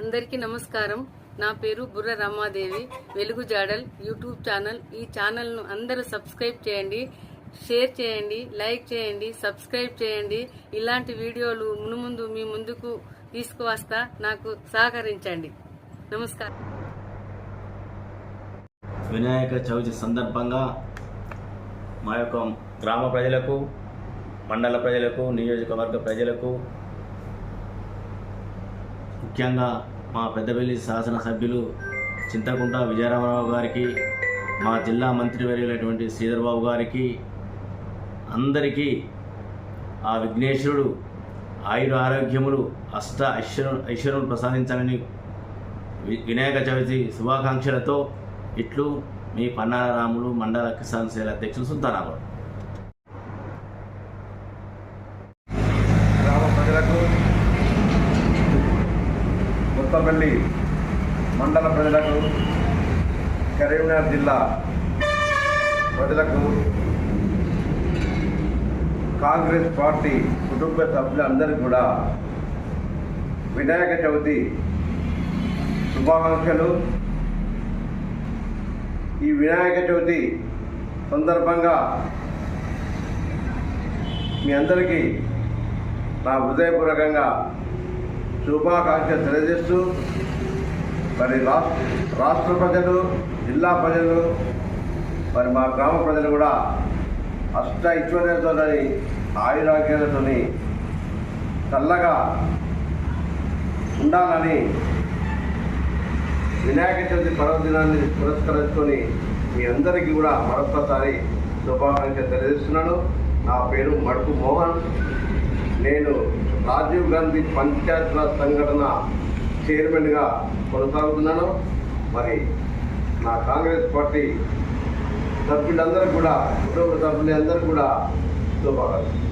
అందరికీ నమస్కారం. నా పేరు బుర్ర రమాదేవి. వెలుగు జాడల్ యూట్యూబ్ ఛానల్. ఈ ఛానల్ను అందరూ సబ్స్క్రైబ్ చేయండి షేర్ చేయండి లైక్ చేయండి సబ్స్క్రైబ్ చేయండి. ఇలాంటి వీడియోలు మునుముందు మీ ముందుకు తీసుకువస్తా నాకు సహకరించండి. నమస్కారం. వినాయక చవితి సందర్భంగా మా యొక్క గ్రామ ప్రజలకు మండల ప్రజలకు నియోజకవర్గ ప్రజలకు ముఖ్యంగా మా పెద్దపల్లి శాసనసభ్యులు చింతకుంట విజయరామరావు గారికి మా జిల్లా మంత్రివర్యులైనటువంటి శ్రీధర్బాబు గారికి అందరికీ ఆ విఘ్నేశ్వరుడు ఆయుర ఆరోగ్యములు అష్ట ఐశ్వరు ఐశ్వర్యం ప్రసాదించాలని వినాయక చవితి శుభాకాంక్షలతో ఇట్లు మీ పన్నారరాములు మండల కిసాన్ సేల అధ్యక్షులు సుల్తానాబాద్ గ్రామ ప్రజలకు కొత్తపల్లి మండల ప్రజలకు కరీంనగర్ జిల్లా ప్రజలకు కాంగ్రెస్ పార్టీ కుటుంబ సభ్యులందరికీ కూడా వినాయక చవితి శుభాకాంక్షలు. ఈ వినాయక చవితి సందర్భంగా మీ అందరికీ నా హృదయపూర్వకంగా శుభాకాంక్షలు తెలియజేస్తూ మరి రాష్ట్ర రాష్ట్ర ప్రజలు జిల్లా ప్రజలు మరి మా గ్రామ ప్రజలు కూడా అష్ట ఐశ్వర్యంతో ఆయురాగ్యాలతో చల్లగా ఉండాలని వినాయక చవితి పర్వదినాన్ని పురస్కరించుకొని మీ అందరికీ కూడా మరొకసారి శుభాకాంక్షలు తెలియజేస్తున్నాను. నా పేరు మడుపు మోహన్. నేను రాజీవ్ గాంధీ పంచాయత్ రాజ్ సంఘటన చైర్మన్గా కొనసాగుతున్నాను. మరి నా కాంగ్రెస్ పార్టీ సభ్యులందరూ కూడా కుటుంబ సభ్యులందరూ కూడా శుభాకాంక్షలు.